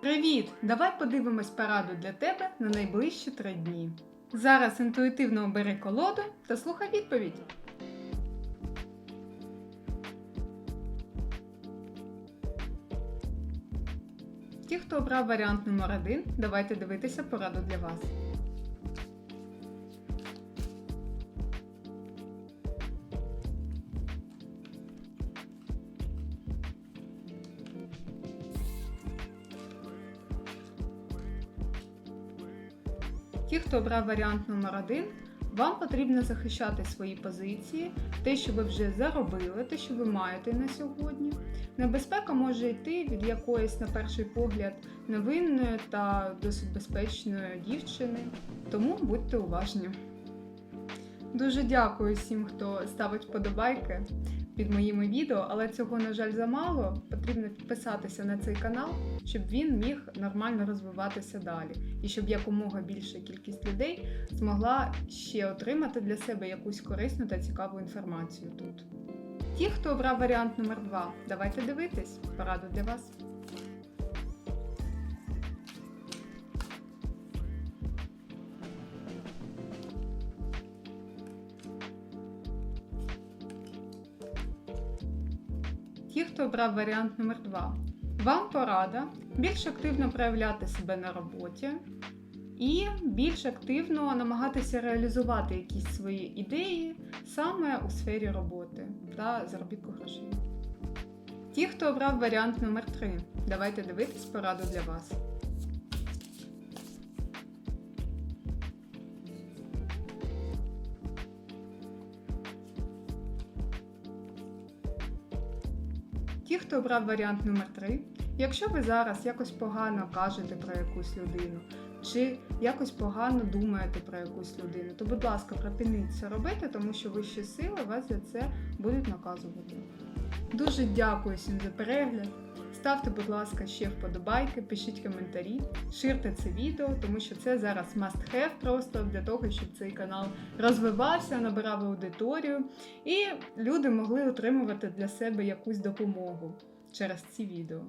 Привіт! Давай подивимось пораду для тебе на найближчі три дні. Зараз інтуїтивно обери колоду та слухай відповідь. Ті, хто обрав варіант номер один, давайте дивитися пораду для вас. Ті, хто обрав варіант номер один, вам потрібно захищати свої позиції, те, що ви вже заробили, те, що ви маєте на сьогодні. Небезпека може йти від якоїсь, на перший погляд, невинної та досить безпечної дівчини, тому будьте уважні. Дуже дякую всім, хто ставить вподобайки під моїми відео, але цього, на жаль, замало. Потрібно підписатися на цей канал, щоб він міг нормально розвиватися далі, і щоб якомога більша кількість людей змогла ще отримати для себе якусь корисну та цікаву інформацію тут. Ті, хто обрав варіант номер 2 давайте дивитись пораду для вас. Ті, хто обрав варіант номер 2 вам порада більш активно проявляти себе на роботі і більш активно намагатися реалізувати якісь свої ідеї саме у сфері роботи та заробітку грошей. Ті, хто обрав варіант номер 3 давайте дивитись пораду для вас. Ті, хто обрав варіант номер 3 якщо ви зараз якось погано кажете про якусь людину, чи якось погано думаєте про якусь людину, то, будь ласка, припиніть це робити, тому що вищі сили вас за це будуть наказувати. Дуже дякую всім за перегляд. Ставте, будь ласка, ще вподобайки, пишіть коментарі, ширте це відео, тому що це зараз must have просто для того, щоб цей канал розвивався, набирав аудиторію, і люди могли отримувати для себе якусь допомогу через ці відео.